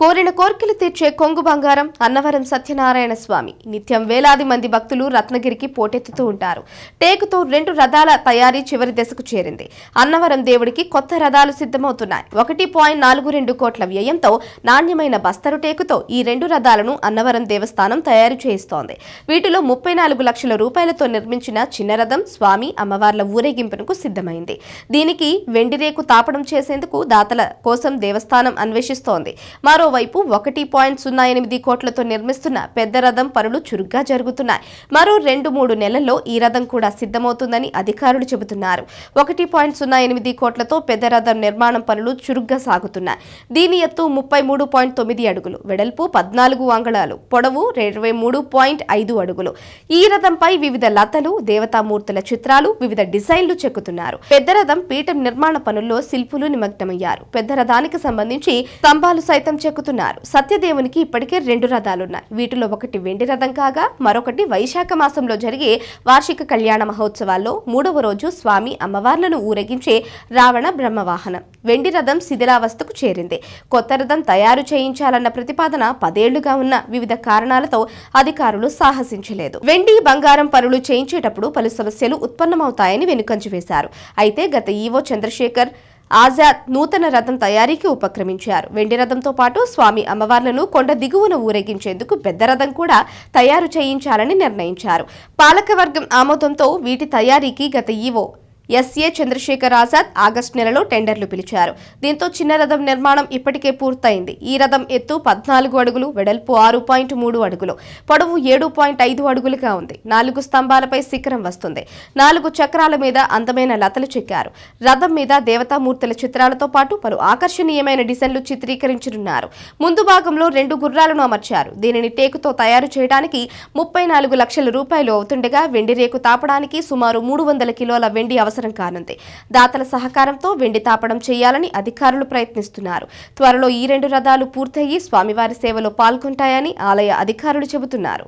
కోరిన కోర్కెలు తీర్చే కొంగు బంగారం అన్నవరం సత్యనారాయణ స్వామి. నిత్యం వేలాది మంది భక్తులు రత్నగిరికి పోటెత్తుతూ ఉంటారు. టేకుతో రెండు రథాల తయారీ చివరి దశకు చేరింది. అన్నవరం దేవుడికి కొత్త రథాలు సిద్ధమవుతున్నాయి. ఒకటి పాయింట్ నాలుగు రెండు కోట్ల వ్యయంతో నాణ్యమైన బస్తరు టేకుతో ఈ రెండు రథాలను అన్నవరం దేవస్థానం తయారు చేయిస్తోంది. వీటిలో ముప్పై నాలుగు లక్షల రూపాయలతో నిర్మించిన చిన్న రథం స్వామి అమ్మవార్ల ఊరేగింపునకు సిద్ధమైంది. దీనికి వెండి రేకు తాపడం చేసేందుకు దాతల కోసం దేవస్థానం అన్వేషిస్తోంది. మరో మరోవైపు ఒకటి పాయింట్ సున్నా ఎనిమిది కోట్లతో నిర్మిస్తున్న పెద్ద రథం పనులు చురుగ్గా జరుగుతున్నాయి. మరో రెండు మూడు నెలల్లో ఈ రథం కూడా సిద్ధమవుతుందని అధికారులు చెబుతున్నారు. ఒకటి పాయింట్ సున్నా ఎనిమిది కోట్లతో పెద్ద రథం నిర్మాణం పనులు చురుగ్గా సాగుతున్నాయి. దీని ఎత్తు ముప్పై మూడు పాయింట్ తొమ్మిది అడుగులు వెడల్పు పద్నాలుగు అంగళాలు పొడవు ఇరవై మూడు పాయింట్ ఐదు అడుగులు. ఈ రథంపై వివిధ లతలు దేవతామూర్తుల చిత్రాలు వివిధ డిజైన్లు చెక్కుతున్నారు. పెద్ద రథం పీఠం నిర్మాణ పనుల్లో శిల్పులు నిమగ్నమయ్యారు. పెద్ద రథానికి సంబంధించి స్తంభాలు సైతం చెక్కుతున్నారు సత్యదేవునికి ఇప్పటికే రెండు రథాలున్నాయి. వీటిలో ఒకటి వెండి రథం కాగా మరొకటి వైశాఖ మాసంలో జరిగే వార్షిక కళ్యాణ మహోత్సవాల్లో మూడవ రోజు స్వామి అమ్మవార్లను ఊరేగించే రావణ బ్రహ్మవాహనం వెండి రథం శిథిలావస్థకు చేరింది. కొత్త రథం తయారు చేయించాలన్న ప్రతిపాదన పదేళ్ళుగా ఉన్న వివిధ కారణాలతో అధికారులు సాహసించలేదు. వెండి బంగారం పనులు చేయించేటప్పుడు పలు సమస్యలు ఉత్పన్నమవుతాయని వెనుకంచి వేశారు. అయితే గత ఈవో చంద్రశేఖర్ ఆజాద్ నూతన రథం తయారీకి ఉపక్రమించారు. వెండి రథంతో పాటు స్వామి అమ్మవార్లను కొండ దిగువన ఊరేగించేందుకు పెద్ద రథం కూడా తయారు చేయించాలని నిర్ణయించారు. పాలకవర్గం ఆమోదంతో వీటి తయారీకి గత EO SA Chandrasekhar Azad August నెలలో టెండర్లు పిలిచారు. దీంతో చిన్న రథం నిర్మాణం ఇప్పటికే పూర్తయింది. ఈ రథం ఎత్తు పద్నాలుగు అడుగులు వెడల్పు ఆరు పాయింట్ మూడు అడుగులు పొడవు ఏడు పాయింట్ ఐదు అడుగులుగా ఉంది. నాలుగు స్తంభాలపై శిఖరం వస్తుంది. నాలుగు చక్రాల మీద అందమైన లతలు చెక్కారు. రథం మీద దేవతామూర్తుల చిత్రాలతో పాటు పలు ఆకర్షణీయమైన డిజైన్లు చిత్రీకరించనున్నారు. ముందు భాగంలో రెండు గుర్రాలను అమర్చారు. దీనిని టేకుతో తయారు చేయడానికి ముప్పై నాలుగు లక్షల రూపాయలు అవుతుండగా వెండి రేకు తాపడానికి సుమారు మూడు వందల కిలోల వెండి అవసరం అవసరం కానుంది. దాతల సహకారంతో వెండి తాపడం చేయాలని అధికారులు ప్రయత్నిస్తున్నారు. త్వరలో ఈ రెండు రథాలు పూర్తయి స్వామివారి సేవలో పాల్గొంటాయని ఆలయ అధికారులు చెబుతున్నారు.